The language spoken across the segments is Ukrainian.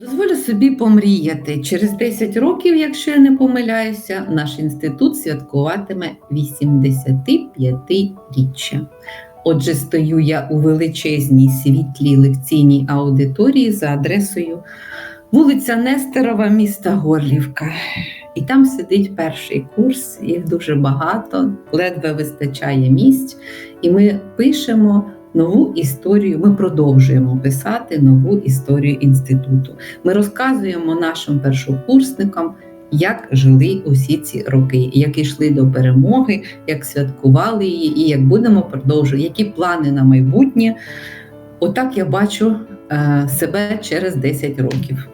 Дозволю собі помріяти. Через 10 років, якщо я не помиляюся, наш інститут святкуватиме 85-річчя. Отже, стою я у величезній світлій лекційній аудиторії за адресою вулиця Нестерова, міста Горлівка. І там сидить перший курс, їх дуже багато, ледве вистачає місць. І ми пишемо нову історію. Ми продовжуємо писати нову історію інституту. Ми розказуємо нашим першокурсникам, як жили усі ці роки, як йшли до перемоги, як святкували її, і як будемо продовжувати, які плани на майбутнє. Отак я бачу е, себе через 10 років.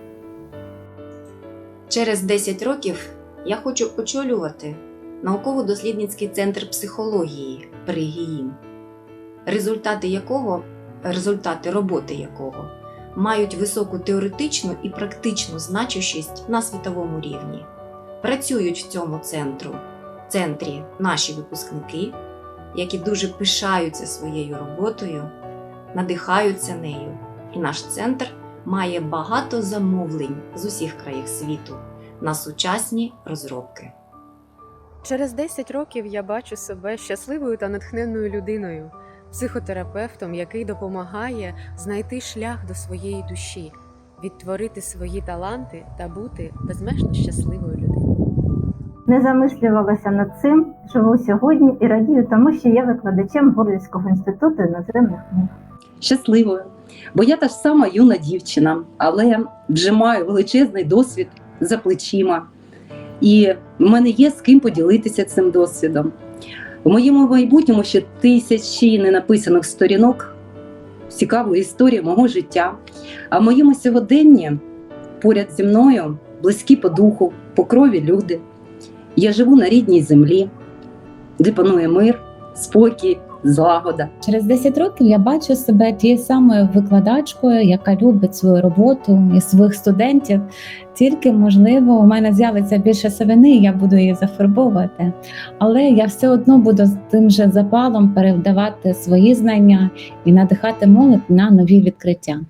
Через 10 років я хочу очолювати науково-дослідницький центр психології при ГІІН, результати якого, результати роботи якого мають високу теоретичну і практичну значущість на світовому рівні. Працюють в цьому центру, центрі наші випускники, які дуже пишаються своєю роботою, надихаються нею, і наш центр має багато замовлень з усіх країв світу на сучасні розробки. Через 10 років я бачу себе щасливою та натхненною людиною, психотерапевтом, який допомагає знайти шлях до своєї душі, відтворити свої таланти та бути безмежно щасливою людиною. Не замислювалася над цим, живу сьогодні і радію тому, що є викладачем Горлівського інституту іноземних мов. щасливою, бо я та ж сама юна дівчина, але вже маю величезний досвід за плечима, і в мене є з ким поділитися цим досвідом. У моєму майбутньому ще тисячі ненаписаних сторінок цікавої історії мого життя. А в моєму сьогоденні поряд зі мною близькі по духу, по крові люди. Я живу на рідній землі, де панує мир, спокій, злагода. Через 10 років я бачу себе тією самою викладачкою, яка любить свою роботу і своїх студентів. Тільки можливо, у мене з'явиться більше сивини, і я буду її зафарбовувати. Але я все одно буду з тим же запалом передавати свої знання і надихати молодь на нові відкриття.